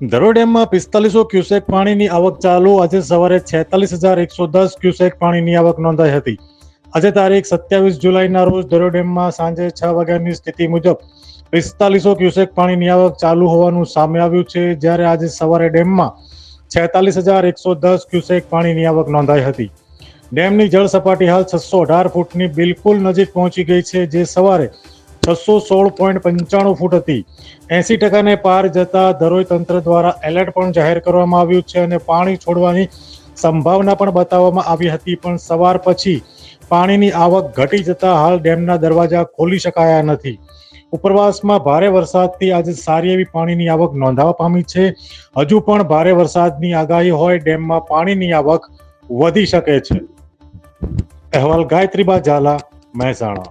ધરોઈ ડેમમાં પિસ્તાલીસો ક્યુસેક પાણીની આવક ચાલુ. આજે સવારે છેતાલીસ હજાર એકસો દસ ક્યુસેક પાણીની આવક નોંધાઈ હતી. આજે તારીખ સત્યાવીસ જુલાઈના રોજ ધરોઈ ડેમમાં સાંજે છ વાગ્યાની સ્થિતિ મુજબ પિસ્તાલીસો ક્યુસેક પાણીની આવક ચાલુ હોવાનું સામે આવ્યું છે, જ્યારે આજે સવારે ડેમમાં છેતાલીસ હજાર એકસો દસ ક્યુસેક પાણીની આવક નોંધાઈ હતી. ડેમની જળ સપાટી હાલ છસો અઢાર ફૂટની બિલકુલ નજીક પહોંચી ગઈ છે, જે સવારે છસો સોળ પોઈન્ટ પંચાણું ફૂટ હતી. એસી ટકાને પાર જતા ધરોઈ તંત્ર દ્વારા એલર્ટ પણ જાહેર કરવામાં આવ્યું છે અને પાણી છોડવાની સંભાવના પણ બતાવવામાં આવી હતી, પણ સવાર પછી પાણીની આવક ઘટી જતા હાલ ડેમના દરવાજા ખોલી શકાયા નથી. ઉપરવાસમાં ભારે વરસાદથી આજે સારી એવી પાણીની આવક નોંધાવા પામી છે. હજુ પણ ભારે વરસાદની આગાહી હોય ડેમમાં પાણીની આવક વધી શકે છે. અહેવાલ ગાયત્રીબા ઝાલા મહેસાણા.